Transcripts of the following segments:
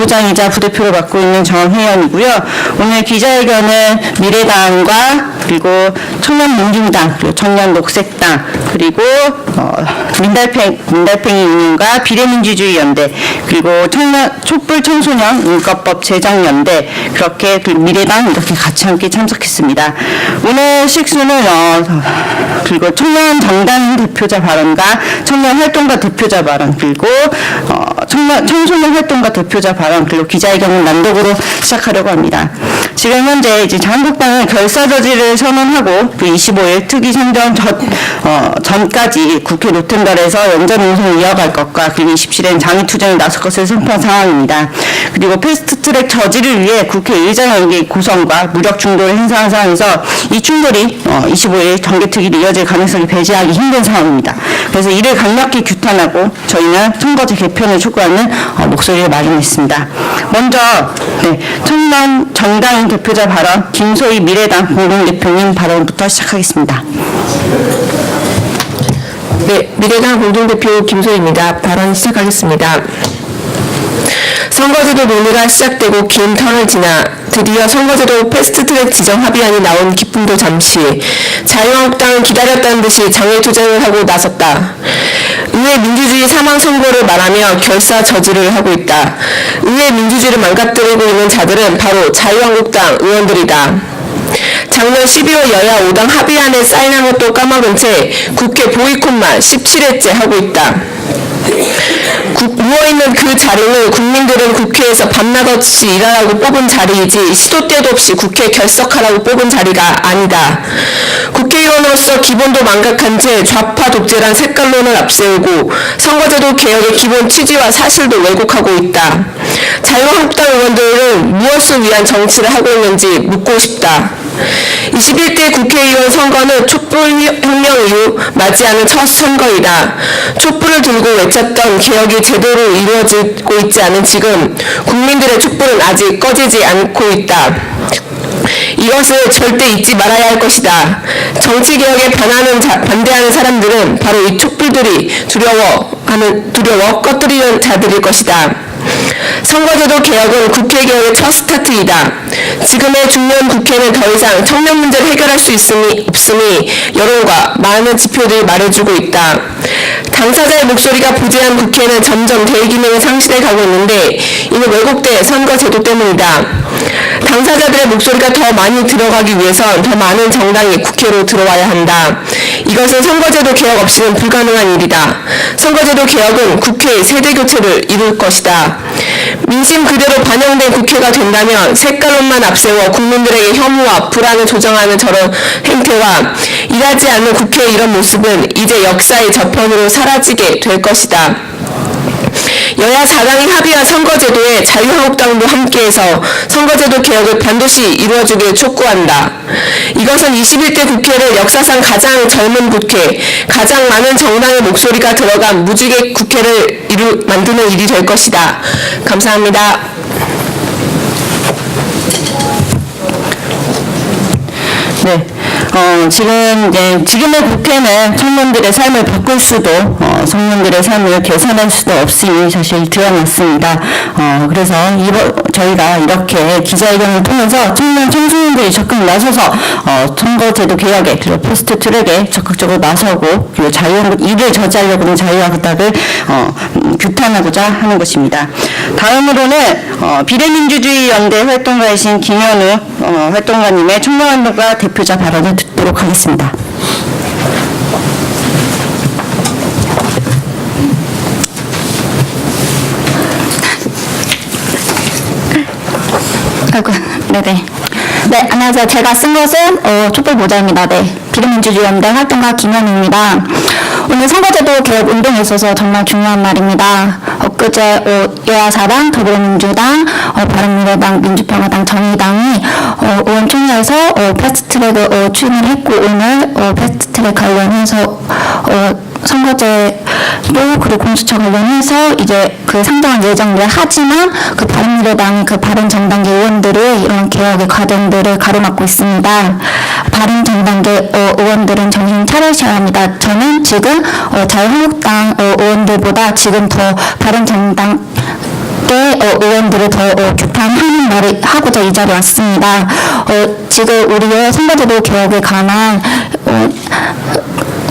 부장이자 부대표를 맡고 있는 정혜연이고요. 오늘 기자회견은 미래당과 그리고 청년민중당, 그리고 청년녹색당, 그리고 어, 민달팽, 민달팽이 유년과 비례민주주의 연대, 그리고 청년, 촛불 청소년 인권법 제정연대, 그렇게 그 미래당 이렇게 같이 함께 참석했습니다. 오늘 식수는 어, 그리고 청년 정당 대표자 발언과 청년 활동가 대표자 발언, 그리고 어, 청년, 청소년 활동가 대표자 발언, 그리고 기자회견을 난독으로 시작하려고 합니다. 지금 현재 이제 자유한국당은 결사 저지를 선언하고 그 25일 특위 선정 전, 어, 전까지 국회 노템달에서 연전 운송을 이어갈 것과 그리고 27일엔 장애 투쟁을 나설 것을 선포한 상황입니다. 그리고 패스트트랙 저지를 위해 국회의장에게 고성과 무력 충돌을 행사한 상황에서 이 충돌이 어, 25일 정개특위로 이어질 가능성이 배제하기 힘든 상황입니다. 그래서 이를 강력히 규탄하고 저희는 선거제 개편을 촉 구하는 어, 목소리를 마련했습니다. 먼저 네, 청년 정당 대표자 발언 김소희 미래당 공동대표님 발언부터 시작하겠습니다. 네, 미래당 공동대표 김소희입니다. 발언 시작하겠습니다. 선거제도 논의가 시작되고 긴 턴을 지나 드디어 선거제도 패스트트랙 지정 합의안이 나온 기쁨도 잠시 자유한국당은 기다렸다는 듯이 장외투쟁을 하고 나섰다. 의회 민주주의 사망 선고를 말하며 결사 저지를 하고 있다. 의회 민주주의를 망가뜨리고 있는 자들은 바로 자유한국당 의원들이다. 작년 12월 여야 5당 합의안에 사인한 것도 까먹은 채 국회 보이콧만 17회째 하고 있다. 국- 누워있는 그 자리는 국민들은 국회에서 밤낮 없이 일하라고 뽑은 자리이지 시도 때도 없이 국회 결석하라고 뽑은 자리가 아니다. 국회의원으로서 기본도 망각한 채 좌파 독재란 색깔론을 앞세우고 선거제도 개혁의 기본 취지와 사실도 왜곡하고 있다. 자유한국당 의원들은 무엇을 위한 정치를 하고 있는지 묻고 싶다. 21대 국회의원 선거는 촛불혁명 이후 맞이하는 첫 선거이다. 촛불을 들고 외쳤던 개혁이 제대로 이루어지고 있지 않은 지금 국민들의 촛불은 아직 꺼지지 않고 있다. 이것을 절대 잊지 말아야 할 것이다. 정치 개혁에 반하는 자- 반대하는 사람들은 바로 이 촛불들이 두려워하는 두려워 꺼뜨리는 자들일 것이다. 선거제도 개혁은 국회 개혁의 첫 스타트이다. 지금의 중년 국회는 더 이상 청년 문제를 해결할 수 있음이 없음이 여론과 많은 지표들이 말해주고 있다. 당사자의 목소리가 부재한 국회는 점점 대기능을 상실해 가고 있는데 이는 왜곡된 선거제도 때문이다. 당사자들의 목소리가 더 많이 들어가기 위해선 더 많은 정당이 국회로 들어와야 한다. 이것은 선거제도 개혁 없이는 불가능한 일이다. 선거제도 개혁은 국회의 세대 교체를 이룰 것이다. 민심 그대로 반영된 국회가 된다면 색깔 론만 앞세워 국민들에게 혐오와 불안을 조장하는 저런 행태와 일하지 않는 국회의 이런 모습은 이제 역사의 저편으로 사라지게 될 것이다. 여야 4당이 합의한 선거제도에 자유한국당도 함께해서 선거제도 개혁을 반드시 이루어주길 촉구한다. 이것은 21대 국회를 역사상 가장 젊은 국회, 가장 많은 정당의 목소리가 들어간 무지개 국회를 이루, 만드는 일이 될 것이다. 감사합니다. 네. 어, 지금 이제 지금의 국회는 청년들의 삶을 바꿀 수도 어, 청년들의 삶을 개선할 수도 없음이 사실 드러났습니다. 어, 그래서 이번 저희가 이렇게 기자회견을 통해서 청년 청소년들이 적극 나서서 어, 선거제도 개혁에 그리고 포스트 트랙에 적극적으로 나서고 그리고 자유 일을 저지하려고 하는 자유한국당을 어, 음, 규탄하고자 하는 것입니다. 다음으로는 어, 비례민주주의 연대 활동가이신 김현우 어, 활동가님의 청년활동가 대표자 발언을 듣도록 하겠습니다. 아이고, 네네. 네, 안녕하세요. 제가 쓴 것은 어, 촛불 모자입니다. 네, 비례민주주의연대 활동가 김현우입니다. 오늘 선거제도 개혁 운동에 있어서 정말 중요한 날입니다. 엊그제 어, 여야사당, 더불어민주당, 어, 바른미래당, 민주평화당, 정의당이 어, 의원총회에서 어, 패스트트랙을 어, 추진을 했고 오늘 어, 패스트트랙 관련해서 어, 선거제 도 그리고 공수처 관련해서 이제 그 상정한 예정을 하지만 그 바른미래당 그 바른정당계 의원들이 이런 개혁의 과정들을 가로막고 있습니다. 바른정당계 어, 의원들은 정신 차리셔야 합니다. 저는 지금 어, 자유한국당 어, 의원들보다 지금 더 바른정당 때 어, 의원들을 더 어, 규탄하는 말을 하고자 이 자리에 왔습니다. 어, 지금 우리의 선거제도 개혁에 관한 어,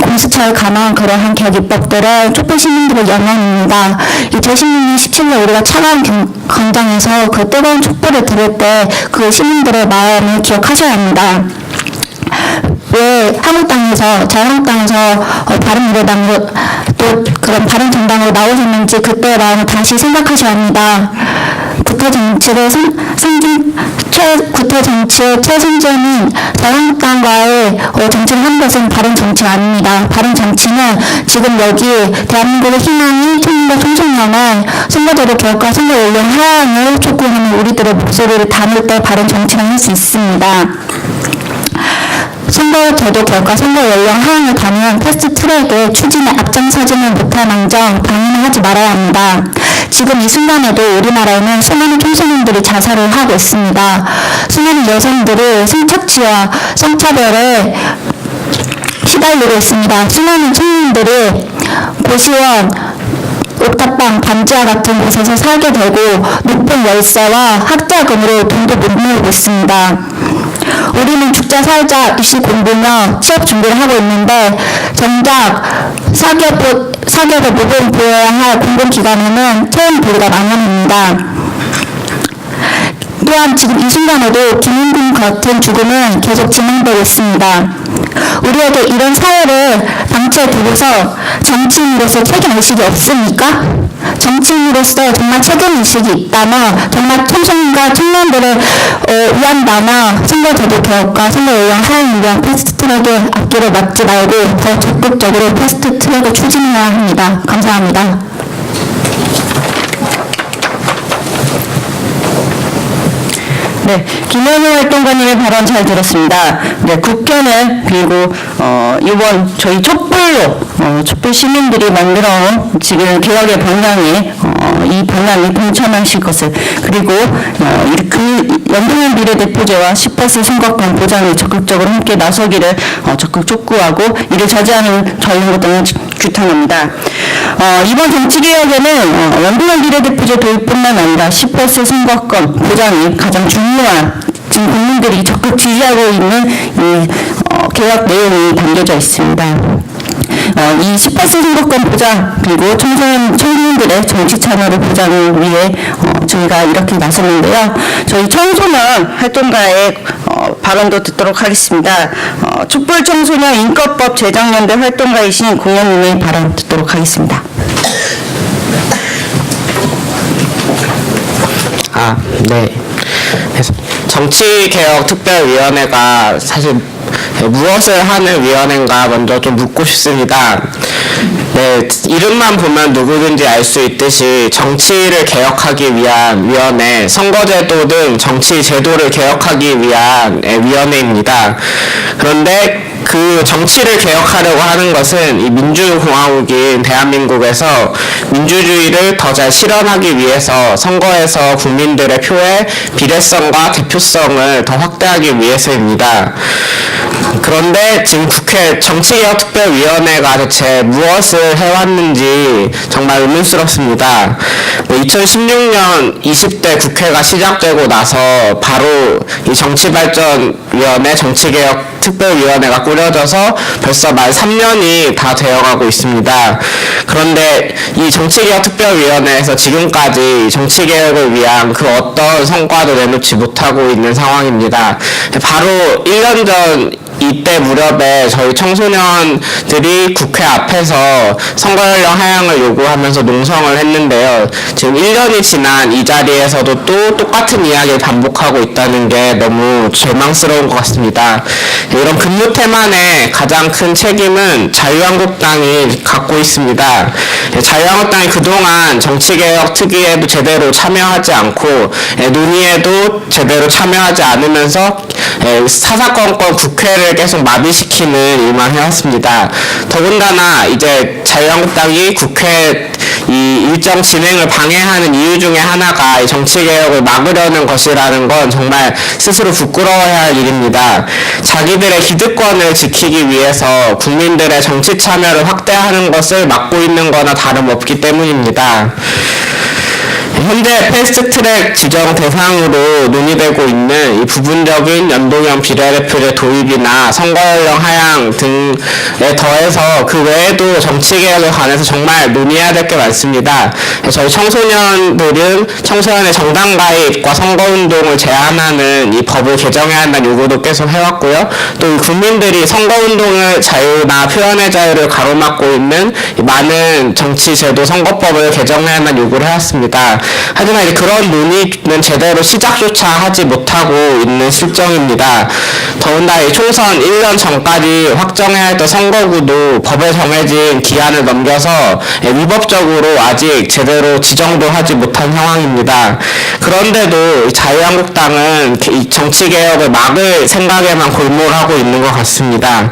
공수처에 관한 그러한 개혁 입법들은 촛불 시민들의 영광입니다. 2016년 17일 우리가 차가운 경- 광장에서 그 뜨거운 촛불을 들을 때 그 시민들의 마음을 기억하셔야 합니다. 왜 한국당에서 자유한국당에서 어, 바른미래당으로 또 그런 바른정당으로 나오셨는지 그때 마음을 다시 생각하셔야 합니다. 구태 정치를 상, 상징 최 구태 정치의 최선전인 자유한국당과의 어, 정치를 하는 것은 바른 정치가 아닙니다. 바른 정치는 지금 여기 대한민국의 희망인 청년과 청소년의 선거제도 개혁과 선거 연령 하향을 촉구하는 우리들의 목소리를 담을 때 바른 정치를 할수 있습니다. 선거 제도 결과 선거 연령 하향을 담은 패스트 트랙의 추진에 앞장서지는 못할 망정 방해는 하지 말아야 합니다. 지금 이 순간에도 우리나라에는 수많은 청소년들이 자살을 하고 있습니다. 수많은 여성들이 성착취와 성차별에 시달리고 있습니다. 수많은 청년들이 고시원, 옥탑방, 반지하 같은 곳에서 살게 되고 높은 월세와 학자금으로 돈도 못 모으고 있습니다. 우리는 죽자 살자 입시 공부며 취업 준비를 하고 있는데 정작 사기업, 사기업의 모범 보여야 할 공공기관에는 채용 보류가 만연합니다. 또한 지금 이 순간에도 김인군 같은 죽음은 계속 진행되고 있습니다. 우리에게 이런 사회를 방치해 두고서 정치인으로서 책임의식이 없습니까? 정치인으로서 정말 책임의식이 있다면 정말 청소년과 청년들을 어, 위한다면 선거제도 개혁과 선거 연령 하향을 위한 패스트트랙에 앞길을 막지 말고 더 적극적으로 패스트트랙을 추진해야 합니다. 감사합니다. 네, 김현우 활동가님의 발언 잘 들었습니다. 네, 국회는 그리고 어, 이번 저희 촛불로 어, 촛불 시민들이 만들어온 지금 개혁의 방향에 어, 이 방향에 동참하실 것을 그리고 어, 이- 그 연동형 비례대표제와 18세 선거권 보장에 적극적으로 함께 나서기를 어, 적극 촉구하고 이를 저지하는 자유한국당은 규탄합니다. 어, 이번 정치개혁에는 어, 연동형 비례대표제 도입뿐만 아니라 18세 선거권 보장이 가장 중요한 지금 국민들이 적극 지지하고 있는 이 어, 개혁 내용이 담겨져 있습니다. 어, 이 18세 선거권 보장 그리고 청소년 청년들의 정치 참여를 보장을 위해 어, 저희가 이렇게 나섰는데요. 저희 청소년 활동가의 어, 발언도 듣도록 하겠습니다. 어, 촛불 청소년 인권법 제정연대 활동가이신 공연님의 발언 듣도록 하겠습니다. 아, 네. 정치개혁특별위원회가 사실 무엇을 하는 위원회인가 먼저 좀 묻고 싶습니다. 네, 이름만 보면 누구든지 알 수 있듯이 정치를 개혁하기 위한 위원회, 선거제도 등 정치 제도를 개혁하기 위한 예, 위원회입니다. 그런데 그 정치를 개혁하려고 하는 것은 이 민주공화국인 대한민국에서 민주주의를 더 잘 실현하기 위해서 선거에서 국민들의 표의 비례성과 대표성을 더 확대하기 위해서입니다. 그런데 지금 국회 정치개혁특별위원회가 대체 무엇을 해왔는지 정말 의문스럽습니다. 2016년 20대 국회가 시작되고 나서 바로 이 정치발전위원회 정치개혁 특별위원회가 꾸려져서 벌써 만 3년이 다 되어가고 있습니다. 그런데 이 정치개혁 특별위원회에서 지금까지 정치개혁을 위한 그 어떤 성과도 내놓지 못하고 있는 상황입니다. 바로 1년 전 이때 무렵에 저희 청소년들이 국회 앞에서 선거연령 하향을 요구하면서 농성을 했는데요. 지금 1년이 지난 이 자리에서도 또 똑같은 이야기를 반복하고 있다는 게 너무 절망스러운 것 같습니다. 이런 근무 태만의 가장 큰 책임은 자유한국당이 갖고 있습니다. 자유한국당이 그동안 정치개혁 특위에도 제대로 참여하지 않고 예, 논의에도 제대로 참여하지 않으면서 예, 사사건건 국회를 계속 마비시키는 일만 해왔습니다. 더군다나 이제 자유한국당이 국회 이 일정 진행을 방해하는 이유 중에 하나가 이 정치개혁을 막으려는 것이라는 건 정말 스스로 부끄러워야 할 일입니다. 자기들의 기득권을 지키기 위해서 국민들의 정치 참여를 확대하는 것을 막고 있는 거나 다름없기 때문입니다. 현재 패스트트랙 지정 대상으로 논의되고 있는 이 부분적인 연동형 비례대표제 도입이나 선거연령 하향 등에 더해서 그 외에도 정치개혁에 관해서 정말 논의해야 될 게 많습니다. 저희 청소년들은 청소년의 정당 가입과 선거운동을 제한하는 이 법을 개정해야 한다는 요구도 계속 해왔고요. 또이 국민들이 선거운동의 자유나 표현의 자유를 가로막고 있는 이 많은 정치제도 선거법을 개정해야 한다는 요구를 해왔습니다. 하지만 이제 그런 논의는 제대로 시작조차 하지 못하고 있는 실정입니다. 더군다나 이 총선 1년 전까지 확정해야 했던 선거구도 법에 정해진 기한을 넘겨서 예, 위법적으로 아직 제대로 지정도 하지 못한 상황입니다. 그런데도 이 자유한국당은 이 정치개혁을 막을 생각에만 골몰하고 있는 것 같습니다.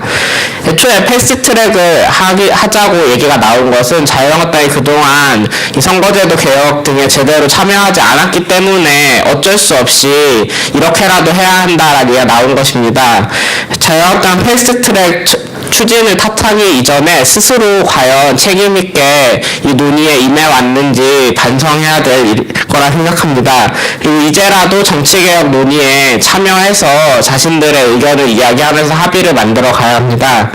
애초에 패스트트랙을 하기, 하자고 얘기가 나온 것은 자유한국당이 그동안 이 선거제도 개혁 등에 제 대로 참여하지 않았기 때문에 어쩔 수 없이 이렇게라도 해야 한다라는 얘기가 나온 것입니다. 자유한국당 패스트트랙 추- 추진을 탓하기 이전에 스스로 과연 책임있게 이 논의에 임해왔는지 반성해야 될 일- 거라 생각합니다. 그리고 이제라도 정치개혁 논의에 참여해서 자신들의 의견을 이야기하면서 합의를 만들어 가야 합니다.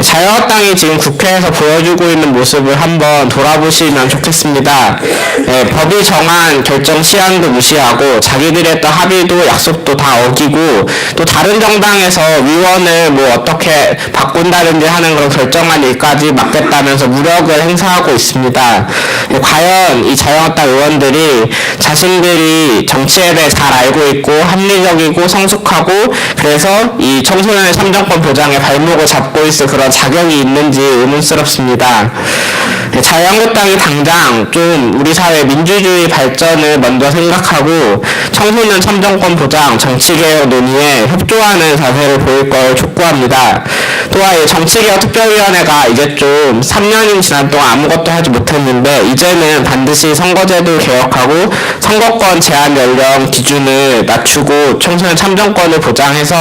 자유한국당이 지금 국회에서 보여주고 있는 모습을 한번 돌아보시면 좋겠습니다. 예, 법이 정한 결정 시한도 무시하고 자기들이 했던 합의도 약속도 다 어기고 또 다른 정당에서 위원을 뭐 어떻게 바꾼다든지 하는 그런 결정한 일까지 맡겠다면서 무력을 행사하고 있습니다. 예, 과연 이 자유한국당 의원들이 자신들이 정치에 대해 잘 알고 있고 합리적이고 성숙하고 그래서 이 청소년의 참정권 보장에 발목을 잡고 있을 그런 자격이 있는지 의문스럽습니다. 네, 자유한국당이 당장 좀 우리 사회 민주주의 발전을 먼저 생각하고 청소년 참정권 보장, 정치개혁 논의에 협조하는 자세를 보일 걸 촉구합니다. 또한 이 정치개혁 특별위원회가 이제 좀 3년이 지난 동안 아무것도 하지 못했는데 이제는 반드시 선거제도 개혁하고 선거권 제한 연령 기준을 낮추고 청소년 참정권을 보장해서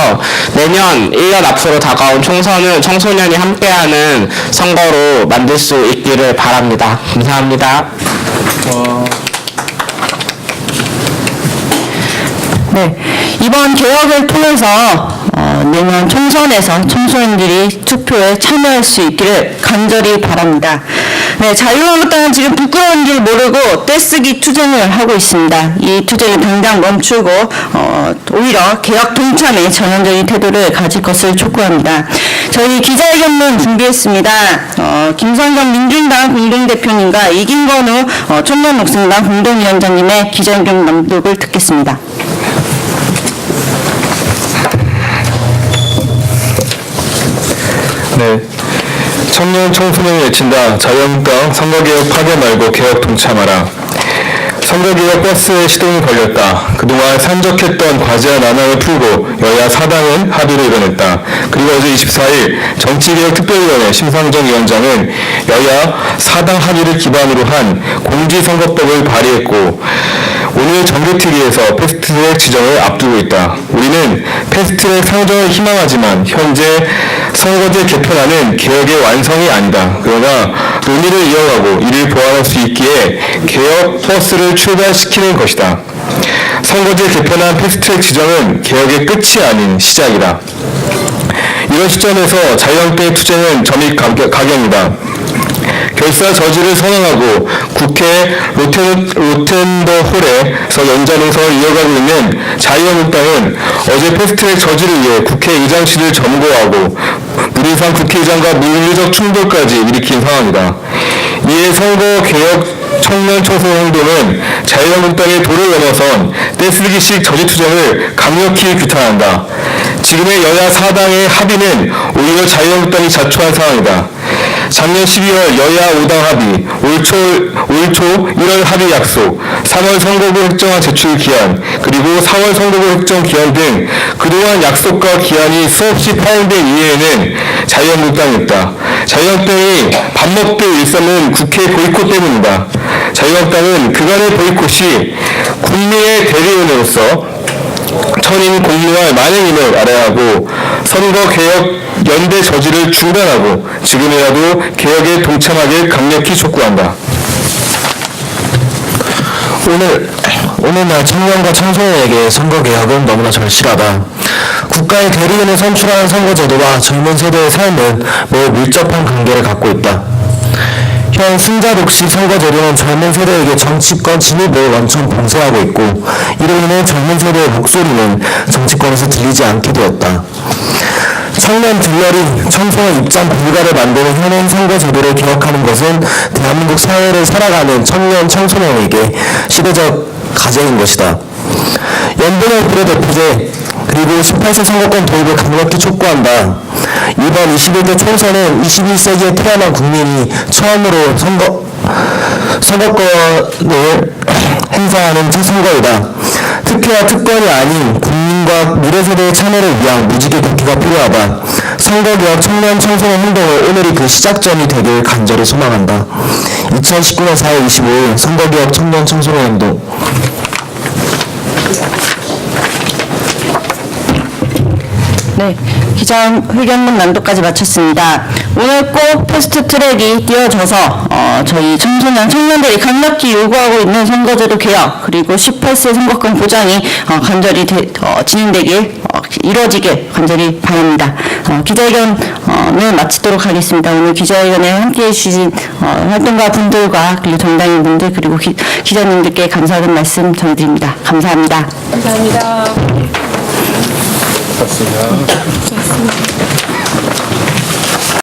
내년 1년 앞으로 다가온 총선은 청소년이 함께하는 선거로 만들 수 있기를 바랍니다. 감사합니다. 네, 이번 개혁을 통해서 어, 내년 총선에서 청소년들이 투표에 참여할 수 있기를 간절히 바랍니다. 네, 자유한국당은 지금 부끄러운 줄 모르고 떼쓰기 투쟁을 하고 있습니다. 이 투쟁을 당장 멈추고 어, 오히려 개혁 동참에 전향적인 태도를 가질 것을 촉구합니다. 저희 기자회견문 준비했습니다. 어, 김성경 민주당 공동대표님과 이김건우 어, 청년녹색당 공동위원장님의 기자회견 낭독을 듣겠습니다. 네. 청년 청소년이 외친다. 자유한국당 선거개혁 파괴 말고 개혁 동참하라. 선거개혁 버스에 시동이 걸렸다. 그동안 산적했던 과제와 난항을 풀고 여야 사당은 합의를 이뤄냈다. 그리고 어제 24일 정치개혁 특별위원회 심상정 위원장은 여야 사당 합의를 기반으로 한 공지선거법을 발의했고 오늘 정개특위에서 패스트트랙 지정을 앞두고 있다. 우리는 패스트트랙 상정을 희망하지만 현재 선거제 개편안은 개혁의 완성이 아니다. 그러나 논의를 이어가고 이를 보완할 수 있기에 개혁 버스를 출발시키는 것이다. 선거제 개편안 패스트트랙 지정은 개혁의 끝이 아닌 시작이다. 이런 시점에서 자유한국당의 투쟁은 점입 가경이다. 결사 저지를 선언하고 국회 로텐, 로텐더 홀에서 연장행성을 이어가고 있는 자유한국당은 어제 패스트트랙 저지를 위해 국회 의장실을 점거하고 무리상 국회의장과 물리적 충돌까지 일으킨 상황이다. 이에 선거 개혁 청년 청소년 행동은 자유한국당의 도를 넘어선 떼쓰기식 저지투쟁을 강력히 규탄한다. 지금의 여야 사당의 합의는 오히려 자유한국당이 자초한 상황이다. 작년 12월 여야 5당 합의, 올 초, 올초 1월 합의 약속, 3월 선거구 획정안 제출 기한, 그리고 4월 선거구 획정 기한 등 그동안 약속과 기한이 수없이 파행된 이유에는 자유한국당이었다. 자유한국당이 밥 먹듯 일삼은 국회 보이콧 때문이다. 자유한국당은 그간의 보이콧이 국민의 대리인으로서 천인 공무할 만행임을 알아야 하고 선거 개혁 연대 저지를 중단하고 지금이라도 개혁에 동참하길 강력히 촉구한다. 오늘 오늘날 청년과 청소년에게 선거 개혁은 너무나 절실하다. 국가의 대리인을 선출하는 선거제도와 젊은 세대의 삶은 매우 밀접한 관계를 갖고 있다. 현 승자 독식 선거제도는 젊은 세대에게 정치권 진입을 원천 봉쇄하고 있고 이로 인해 젊은 세대의 목소리는 정치권에서 들리지 않게 되었다. 청년 들러리 청소년 입장 불가를 만드는 현행 선거 제도를 개혁하는 것은 대한민국 사회를 살아가는 청년 청소년에게 시대적 과제인 것이다. 연동형 비례대표제 그리고 18세 선거권 도입을 강력히 촉구한다. 이번 21대 총선은 21세기에 태어난 국민이 처음으로 선거 선거권을 행사하는 첫 선거이다. 특혜와 특권이 아닌 국민과 미래 세대의 참여를 위한 무지개 국회가 필요하다. 선거개혁 청년 청소년 행동을 오늘이 그 시작점이 되길 간절히 소망한다. 2019년 4월 25일 선거개혁 청년 청소년 행동 네, 기자회견문 난도까지 마쳤습니다. 오늘 꼭 패스트 트랙이 띄어져서 어, 저희 청소년 청년들이 강력히 요구하고 있는 선거제도 개혁 그리고 18세 선거권 보장이 어, 간절히 되- 어, 진행되길 어, 이루어지길 간절히 바랍니다. 어, 기자회견을 마치도록 하겠습니다. 오늘 기자회견에 함께해 주신 어, 활동가 분들과 그리고 정당인 분들 그리고 기, 기자님들께 감사하는 말씀 전해드립니다. 감사합니다. 감사합니다. Tá Fascinado. Fascinado.